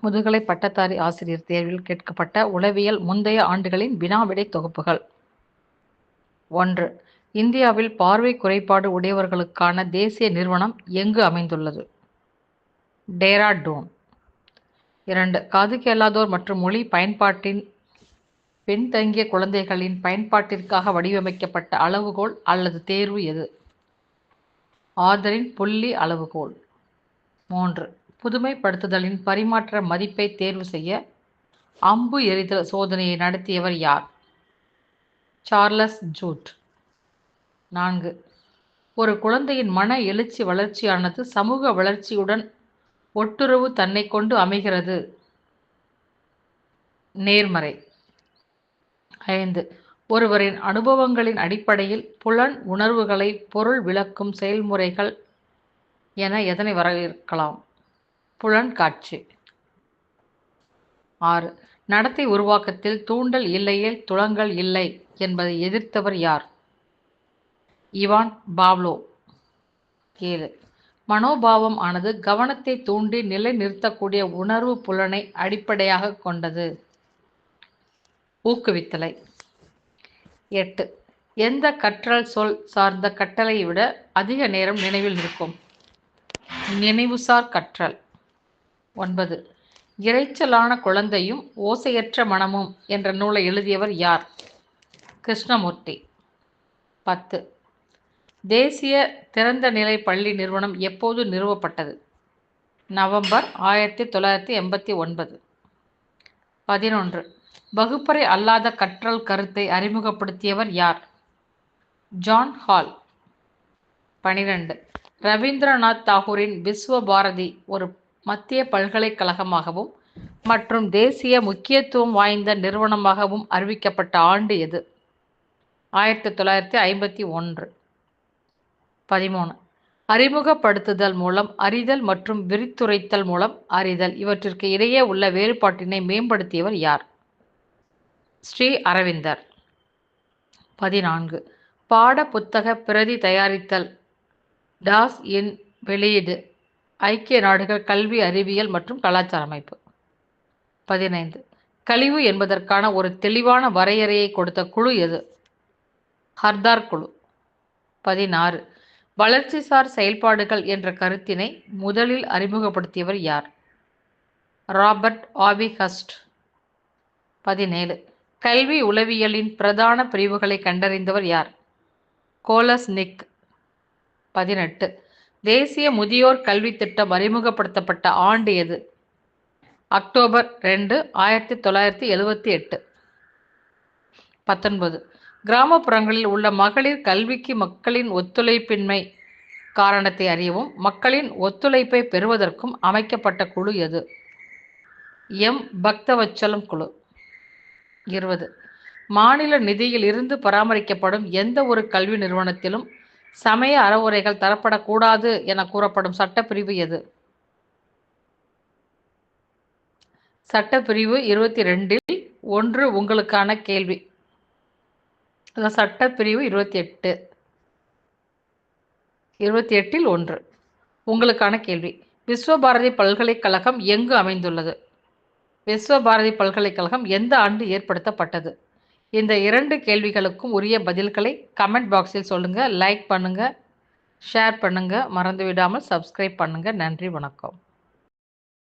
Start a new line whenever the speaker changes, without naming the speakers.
முதுகலை பட்டதாரி ஆசிரியர் தேர்வில் கேட்கப்பட்ட உளவியல் முந்தைய ஆண்டுகளின் வினாவிடை தொகுப்புகள். ஒன்று இந்தியாவில் பார்வை குறைபாடு உடையவர்களுக்கான தேசிய நிறுவனம் எங்கு அமைந்துள்ளது? டேராடூன். இரண்டு காது கேளாதோர் மற்றும் மொழி பயன்பாட்டின் பின்தங்கிய குழந்தைகளின் பயன்பாட்டிற்காக வடிவமைக்கப்பட்ட அளவுகோல் அல்லது தேர்வு எது? ஆதரின் புள்ளி அளவுகோல். மூன்று புதுமைப்படுத்துதலின் பரிமாற்ற மதிப்பை தேர்வு செய்ய அம்பு எறிதல் சோதனையை நடத்தியவர் யார்? Charles Judd. நான்கு. ஒரு குழந்தையின் மன எழுச்சி வளர்ச்சியானது சமூக வளர்ச்சியுடன் ஒட்டுறவு தன்னை கொண்டு அமைகிறது. நேர்மறை. ஐந்து. ஒருவரின் அனுபவங்களின் அடிப்படையில் புலன் உணர்வுகளை பொருள் விளக்கும் செயல்முறைகள் என எதனை வரவேற்கலாம்? புலன் காட்சி ஆறு. நடத்தை உருவாக்கத்தில் தூண்டல் இல்லையில் துளங்கள் இல்லை என்பதை எதிர்த்தவர் யார்? Ivan Pavlov. ஏழு. மனோபாவம் ஆனது கவனத்தை தூண்டி நிலை நிறுத்தக்கூடிய உணர்வு புலனை அடிப்படையாக கொண்டது. ஊக்குவித்தலை. எட்டு. எந்த கற்றல் சொல் சார்ந்த கட்டளை விட அதிக நேரம் நினைவில் நிற்கும் நினைவுசார் கற்றல். ஒன்பது. இறைச்சலான குழந்தையும் ஓசையற்ற மனமும் என்ற நூலை எழுதியவர் யார்? கிருஷ்ணமூர்த்தி. பத்து. தேசிய திறந்த நிலை பள்ளி நிறுவனம் எப்போது நிறுவப்பட்டது? நவம்பர் ஆயிரத்தி தொள்ளாயிரத்தி எண்பத்தி ஒன்பது. பதினொன்று. வகுப்பறை அல்லாத கற்றல் கருத்தை அறிமுகப்படுத்தியவர் யார்? John Hall. பனிரெண்டு. ரவீந்திரநாத் தாகூரின் விஸ்வ பாரதி ஒரு மத்திய பல்கலைக்கழகமாகவும் மற்றும் தேசிய முக்கியத்துவம் வாய்ந்த நிறுவனமாகவும் அறிவிக்கப்பட்ட ஆண்டு எது? ஆயிரத்தி தொள்ளாயிரத்தி ஐம்பத்தி ஒன்று. பதிமூணு. அறிமுகப்படுத்துதல் மூலம் அறிதல் மற்றும் விரித்துரைத்தல் மூலம் அறிதல். இவற்றிற்கு இடையே உள்ள வேறுபாட்டினை மேம்படுத்தியவர் யார்? ஸ்ரீ அரவிந்தர். பதினான்கு. பாட புத்தக பிரதி தயாரித்தல். டாஸ் இன் வெளியீடு. ஐக்கிய நாடுகள் கல்வி அறிவியல் மற்றும் கலாச்சார அமைப்பு. பதினைந்து. கழிவு என்பதற்கான ஒரு தெளிவான வரையறையை கொடுத்த குழு எது? ஹர்தார் குழு. பதினாறு. வளர்ச்சிசார் செயல்பாடுகள் என்ற கருத்தினை முதலில் அறிமுகப்படுத்தியவர் யார்? ராபர்ட் ஆவி ஹஸ்ட் பதினேழு. கல்வி உளவியலின் பிரதான பிரிவுகளை கண்டறிந்தவர் யார்? கோலஸ் நிக் பதினெட்டு. தேசிய முதியோர் கல்வி திட்டம் அறிமுகப்படுத்தப்பட்ட ஆண்டு எது? அக்டோபர் ரெண்டு ஆயிரத்தி தொள்ளாயிரத்தி எழுவத்தி எட்டு. பத்தொன்பது. கிராமப்புறங்களில் உள்ள மகளிர் கல்விக்கு மக்களின் ஒத்துழைப்பின்மை காரணத்தை அறியவும் மக்களின் ஒத்துழைப்பை பெறுவதற்கும் அமைக்கப்பட்ட குழு எது? எம். பக்தவச்சலம் குழு. இருபது. மாநில நிதியில் இருந்து பராமரிக்கப்படும் எந்த ஒரு கல்வி நிறுவனத்திலும் சமய அறவுரைகள் தரப்படக்கூடாது என கூறப்படும் சட்டப்பிரிவு எது? சட்டப்பிரிவு இருபத்தி ரெண்டில் ஒன்று உங்களுக்கான கேள்வி. சட்டப்பிரிவு இருபத்தி எட்டு. இருபத்தி எட்டில் ஒன்று உங்களுக்கான கேள்வி. விஸ்வபாரதி பல்கலைக்கழகம் எங்கு அமைந்துள்ளது? விஸ்வபாரதி பல்கலைக்கழகம் எந்த ஆண்டு ஏற்படுத்தப்பட்டது? இந்த இரண்டு கேள்விகளுக்கும் உரிய பதில்களை கமெண்ட் பாக்ஸில் சொல்லுங்கள் லைக் பண்ணுங்கள் ஷேர் பண்ணுங்கள் மறந்து விடாமல் சப்ஸ்கிரைப் பண்ணுங்கள் நன்றி வணக்கம்.